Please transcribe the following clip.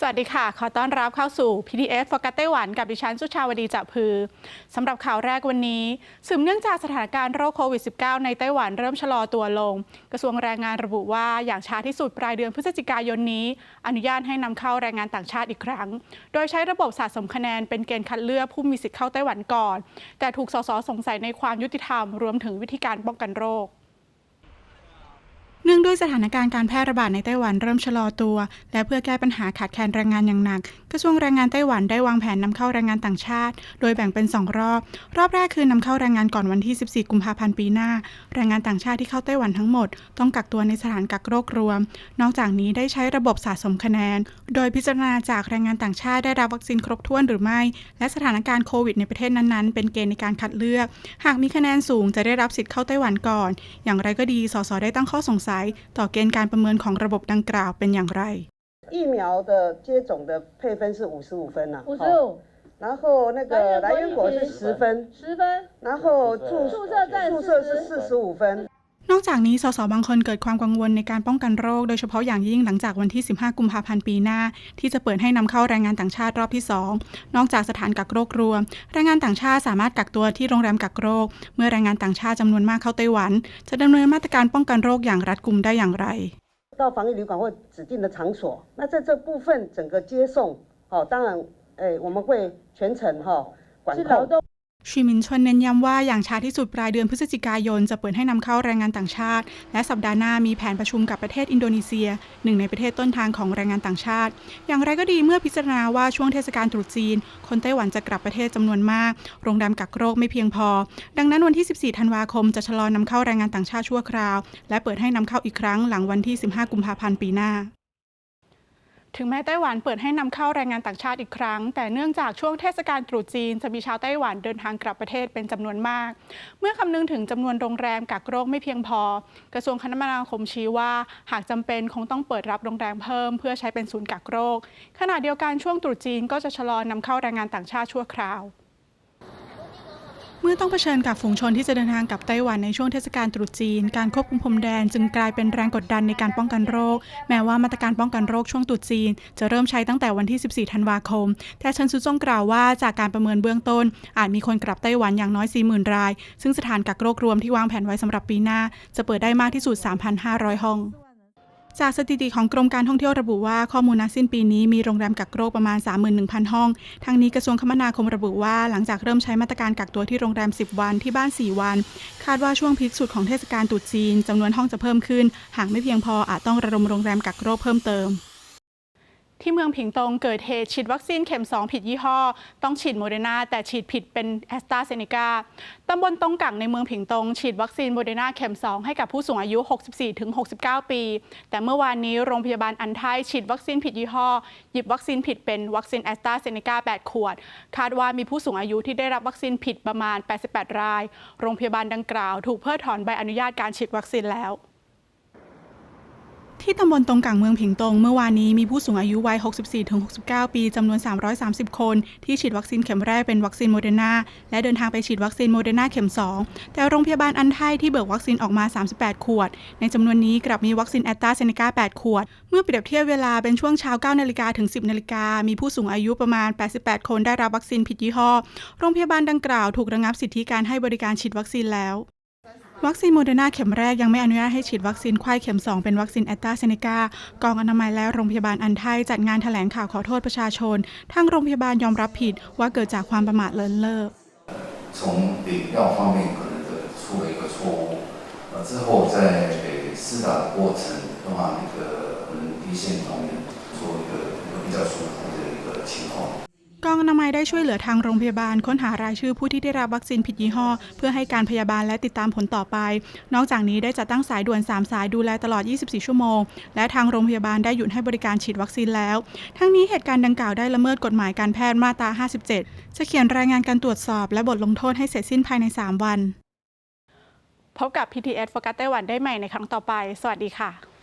สวัสดีค่ะ ขอต้อนรับเข้าสู่ PDF โฟกัสไต้หวันกับดิฉันสุชาวดีจับพือสำหรับข่าวแรกวันนี้ สืบเนื่องจากสถานการณ์โรคโควิด -19 ในไต้หวันเริ่มชะลอตัวลง กระทรวงแรงงานระบุว่าอย่างช้าที่สุดปลายเดือนพฤศจิกายนนี้ อนุญาตให้นำเข้าแรงงานต่างชาติอีกครั้ง โดยใช้ระบบสะสมคะแนนเป็นเกณฑ์คัดเลือกผู้มีสิทธิ์เข้าไต้หวันก่อน แต่ถูกสสสงสัยในความยุติธรรมรวมถึงวิธีการป้องกันโรค อสถานการณ์การแพร่ระบาดในไต้หวันเริ่มชะลอตัว และเพื่อแก้ปัญหาขาดแคลนแรงงานอย่างหนัก กระทรวงแรงงานไต้หวันได้วางแผนนำเข้าแรงงานต่างชาติ โดยแบ่งเป็น 2 รอบ รอบแรกคือนำเข้าแรงงานก่อนวันที่ 14 กุมภาพันธ์ปีหน้า แรงงานต่างชาติที่เข้าไต้หวันทั้งหมด ต้องกักตัวในสถานกักโรครวม นอกจากนี้ได้ใช้ระบบสะสมคะแนน โดยพิจารณาจากแรงงานต่างชาติได้รับวัคซีนครบถ้วนหรือไม่ และสถานการณ์โควิดในประเทศนั้นๆ เป็นเกณฑ์ในการคัดเลือก หากมีคะแนนสูงจะได้รับสิทธิ์เข้าไต้หวันก่อน อย่างไรก็ดี สสได้ตั้งข้อสงสัยต่อเกณฑ์การประเมินของระบบดังกล่าวเป็นอย่างไร 疫苗的接种的配分是五十五分呐、五十哦五，然后那个来源国是十分，十分，然后注宿舍在宿舍是四十五分。 นอกจากนี้ สส บางคนเกิดความกังวลในการป้องกันโรค โดยเฉพาะอย่างยิ่งหลังจากวันที่ 15 กุมภาพันธ์ปีหน้า ที่จะเปิดให้นำเข้าแรงงานต่างชาติรอบที่ 2 นอกจากสถานกักโรครวม แรงงานต่างชาติสามารถกักตัวที่โรงแรมกักโรค เมื่อแรงงานต่างชาติจำนวนมากเข้าไต้หวัน จะดำเนินมาตรการป้องกันโรคอย่างรัดกุมได้อย่างไร 到防疫旅馆或指定的场所，那在这部分整个接送，好、当然，哎，我们会全程哈、管控。 ชีมินชนเน้นย้ำว่าอย่างช้าที่สุดปลายเดือนพฤศจิกายน จะเปิดให้นำเข้าแรงงานต่างชาติ และสัปดาห์หน้ามีแผนประชุมกับประเทศอินโดนีเซีย หนึ่งในประเทศต้นทางของแรงงานต่างชาติ อย่างไรก็ดีเมื่อพิจารณาว่าช่วงเทศกาลตรุษจีน คนไต้หวันจะกลับประเทศจำนวนมาก โรงแรมกักโรคไม่เพียงพอ ดังนั้นวันที่ 14 ธันวาคมจะชะลอนำเข้าแรงงานต่างชาติชั่วคราว และเปิดให้นำเข้าอีกครั้งหลังวันที่ 15 กุมภาพันธ์ปีหน้า ถึงแม้ไต้หวันเปิดให้นำเข้าแรงงานต่างชาติอีกครั้ง แต่เนื่องจากช่วงเทศกาลตรุษจีนจะมีชาวไต้หวันเดินทางกลับประเทศเป็นจำนวนมาก เมื่อคำนึงถึงจำนวนโรงแรมกักโรคไม่เพียงพอ กระทรวงคมนาคมชี้ว่า หากจำเป็นคงต้องเปิดรับโรงแรมเพิ่ม เพื่อใช้เป็นศูนย์กักโรคขณะเดียวกันช่วงตรุษจีนก็จะชะลอนำเข้าแรงงานต่างชาติชั่วคราว มื่อต้องเผชิญกับฝูงชนที่จะเดินทางกลับไต้หวันในช่วงเทศกาลตรุษจีน การควบคุมพรมแดนจึงกลายเป็นแรงกดดันในการป้องกันโรค แม้ว่ามาตรการป้องกันโรคช่วงตรุษจีน จะเริ่มใช้ตั้งแต่วันที่ 14 ธันวาคม แต่เชิญซูจงกล่าวว่าจากการประเมินเบื้องต้น อาจมีคนกลับไต้หวันอย่างน้อย 40,000 ราย ซึ่งสถานกักโรครวมที่วางแผนไว้สำหรับปีหน้า จะเปิดได้มากที่สุด 3,500 ห้อง จากสถิติของกรมการท่องเที่ยวระบุว่าข้อมูลนักสิ้นปีนี้มีโรงแรมกักโรคประมาณ 31,000 ห้องทางนี้กระทรวงคมนาคมระบุว่าหลังจากเริ่มใช้มาตรการกักตัวที่โรงแรม 10 วันที่บ้าน 4 วัน คาดว่าช่วงพีคสุดของเทศกาลตรุษจีนจำนวนห้องจะเพิ่มขึ้น หากไม่เพียงพออาจต้องระดมโรงแรมกักโรคเพิ่มเติม ที่เมืองผิงตงเกิดเหตุฉีดวัคซีนเข็ม 2 ผิดยี่ห้อ ต้องฉีดโมเดอร์นาแต่ฉีดผิดเป็นแอสตราเซเนกาตำบลตงกังในเมืองผิงตง ฉีดวัคซีนโมเดอร์นาเข็ม 2 ให้กับผู้สูงอายุ 64-69 ปี แต่เมื่อวานนี้โรงพยาบาลอันไทยฉีดวัคซีนผิดยี่ห้อ หยิบวัคซีนผิดเป็นวัคซีนแอสตราเซเนกา8 ขวด คาดว่ามีผู้สูงอายุที่ได้รับวัคซีนผิดประมาณ 88 ราย โรงพยาบาลดังกล่าว ถูกเพิกถอนใบอนุญาตการฉีดวัคซีนแล้ว ที่ตำบลตรงกลางเมืองผิงตง เมื่อวานนี้มีผู้สูงอายุวัย 64-69 ปี จำนวน 330 คน ที่ฉีดวัคซีนเข็มแรกเป็นวัคซีนโมเดอร์นาและเดินทางไปฉีดวัคซีนโมเดอร์นาเข็ม 2 แต่โรงพยาบาลอันไทยที่เบิกวัคซีนออกมา 38 ขวด ในจำนวนนี้กลับมีวัคซีนแอตตาเซเนกา 8 ขวด เมื่อเปรียบเทียบเวลาเป็นช่วงเช้า 9 นาฬิกาถึง 10 นาฬิกา มีผู้สูงอายุประมาณ 88 คนได้รับวัคซีนผิดยี่ห้อ โรงพยาบาลดังกล่าวถูกระงับสิทธิการให้บริการฉีดวัคซีนแล้ว วัคซีนโมเดอร์นาเข็มแรกยังไม่อนุญาตให้ฉีดวัคซีนไข้เข็ม 2 เป็นวัคซีนแอตตราเซเนกากองอนามัยและโรงพยาบาลอันไทยจัดงานแถลงข่าวขอโทษประชาชน ทางโรงพยาบาลยอมรับผิดว่าเกิดจากความประมาทเลินเล่อ 从领药方面可能的出了一个错误，呃之后在诶施打的过程的话，那个我们第一线同仁做一个一个比较疏忽的一个情况。 กองอนามัยได้ช่วยเหลือทางโรงพยาบาล ค้นหารายชื่อผู้ที่ได้รับวัคซีนผิดยี่ห้อ เพื่อให้การพยาบาลและติดตามผลต่อไป นอกจากนี้ได้จัดตั้งสายด่วน 3 สายดูแลตลอด 24 ชั่วโมง และทางโรงพยาบาลได้หยุดให้บริการฉีดวัคซีนแล้ว ทั้งนี้เหตุการณ์ดังกล่าวได้ละเมิดกฎหมายการแพทย์มาตรา 57 จะเขียนรายงานการตรวจสอบและบทลงโทษให้เสร็จสิ้นภายใน 3 วัน พบกับ PTS โฟกัสไต้หวันได้ใหม่ในครั้งต่อไป สวัสดีค่ะ